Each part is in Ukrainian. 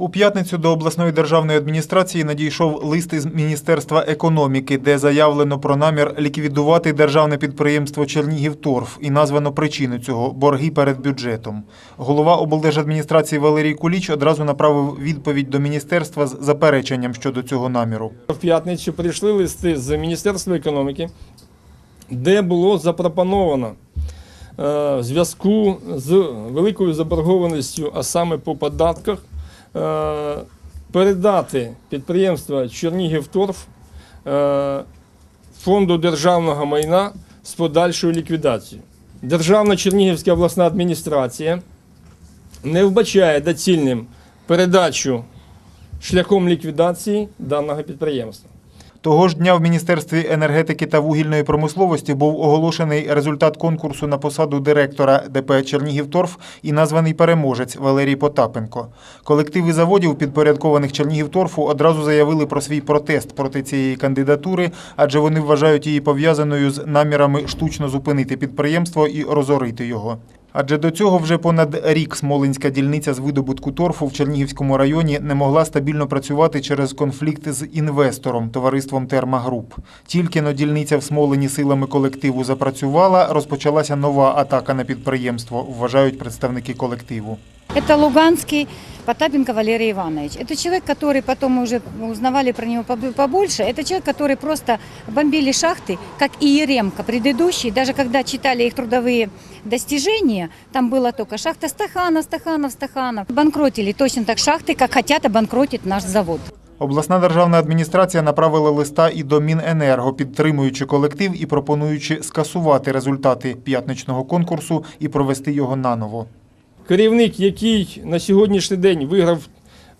У п'ятницю до обласної державної адміністрації надійшов лист із Міністерства економіки, де заявлено про намір ліквідувати державне підприємство Чернігівторф і названо причину цього борги перед бюджетом. Голова облдержадміністрації Валерій Куліч одразу направив відповідь до міністерства з запереченням щодо цього наміру. В п'ятницю прийшли листи з Міністерства економіки, де було запропоновано е, в зв'язку з великою заборгованістю, а саме по податках, е, передати підприємство Чернігівторф е, фонду державного майна з подальшою ліквідацією. Державна Чернігівська обласна адміністрація не вбачає доцільним передачу шляхом ліквідації даного підприємства. Того ж дня в Міністерстві енергетики та вугільної промисловості був оголошений результат конкурсу на посаду директора ДП Чернігівторф і названий переможець Валерій Потапенко. Колективи заводів, підпорядкованих Чернігівторфу, одразу заявили про свій протест проти цієї кандидатури, адже вони вважають її пов'язаною з намірами штучно зупинити підприємство і розорити його. Адже до цього вже понад рік Смолинська дільниця з видобутку торфу в Чернігівському районі не могла стабільно працювати через конфлікт з інвестором товариством Термагруп. Тільки но дільниця в Смолині силами колективу запрацювала, розпочалася нова атака на підприємство, вважають представники колективу. Это Луганский Потапенко Валерий Иванович. Это человек, который потом мы уже узнавали про него побо- побольше. Это человек, который просто бомбили шахты, как и Еремка предыдущий. Даже когда читали их трудовые достижения, там было только шахта Стаханов, Стаханов, Стаханов. Банкротили точно так шахты, как хотят обанкротить наш завод. Обласна державна адміністрація направила листа і до Міненерго, підтримуючи колектив і пропонуючи скасувати результати п'ятничного конкурсу і провести його наново. Керівник, який на сьогоднішній день виграв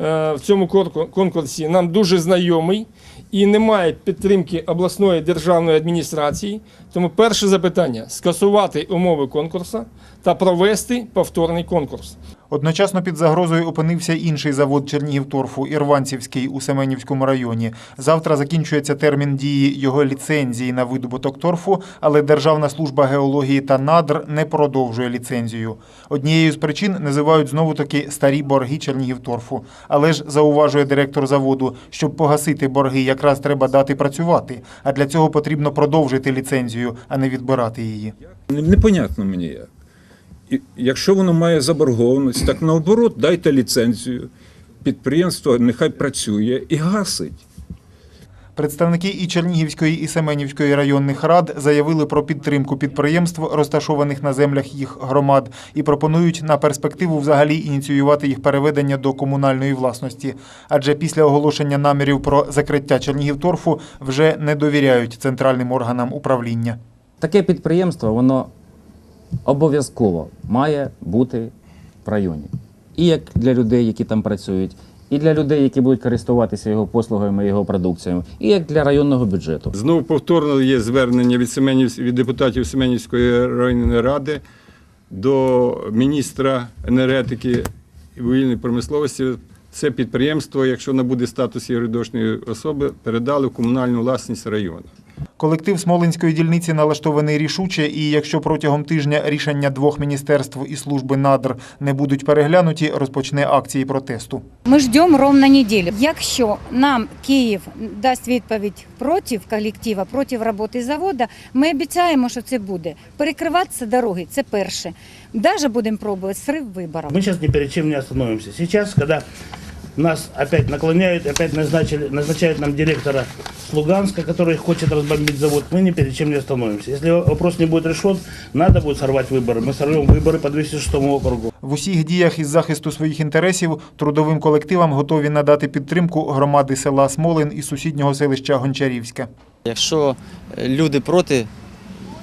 е, в цьому конкурсі, нам дуже знайомий і немає підтримки обласної державної адміністрації. Тому перше запитання скасувати умови конкурсу та провести повторний конкурс. Одночасно під загрозою опинився інший завод Чернігівторфу Ірванцівський у Семенівському районі. Завтра закінчується термін дії його ліцензії на видобуток торфу, але Державна служба геології та надр не продовжує ліцензію. Однією з причин називають знову таки старі борги Чернігівторфу. Але ж зауважує директор заводу, щоб погасити борги, якраз треба дати працювати. А для цього потрібно продовжити ліцензію, а не відбирати її. Непонятно мені як. І якщо воно має заборгованість, так наоборот, дайте ліцензію. Підприємство нехай працює і гасить. Представники і Чернігівської, і Семенівської районних рад заявили про підтримку підприємств, розташованих на землях їх громад, і пропонують на перспективу взагалі ініціювати їх переведення до комунальної власності. Адже після оголошення намірів про закриття Чернігівторфу вже не довіряють центральним органам управління. Таке підприємство, воно обов'язково має бути в районі. І як для людей, які там працюють, і для людей, які будуть користуватися його послугами, його продукцією, і як для районного бюджету. Знову повторно є звернення від, Семенів, від депутатів Семенівської районної ради до міністра енергетики і вугільної промисловості. Це підприємство, якщо набуде статус юридичної особи, передали в комунальну власність району. Колектив Смолинської дільниці налаштований рішуче, і якщо протягом тижня рішення двох міністерств і служби надр не будуть переглянуті, розпочне акції протесту. Ми ждемо ровно неділю. Якщо нам Київ дасть відповідь проти колектива, проти роботи заводу, ми обіцяємо, що це буде. Перекриватися дороги це перше. Даже будемо пробувати срив виборів. Мы сейчас ни перед чем не остановимся. Сейчас, когда нас опять наклоняют, опять назначили, назначают нам директора с Луганска, который хочет разбомбить завод, мы ни перед чем не остановимся. Если вопрос не будет решен, надо будет сорвать выборы. Мы сорвем выборы по 206 округу. В усіх діях із захисту своїх інтересів трудовим колективам готові надати підтримку громади села Смолин і сусіднього селища Гончарівське. Якщо е, люди проти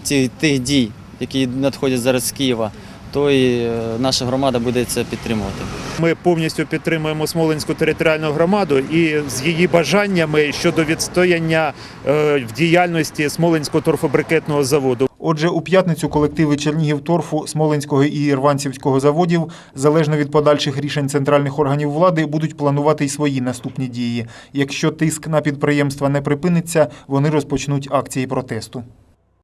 цих тих дій, які надходять зараз з Києва, то і е, наша громада буде це підтримувати. Ми повністю підтримуємо Смолинську територіальну громаду і з її бажаннями щодо відстояння е, в діяльності Смолинського торфобрикетного заводу. Отже, у п'ятницю колективи Чернігів-Торфу, Смоленського і Ірванцівського заводів, залежно від подальших рішень центральних органів влади, будуть планувати й свої наступні дії. Якщо тиск на підприємства не припиниться, вони розпочнуть акції протесту.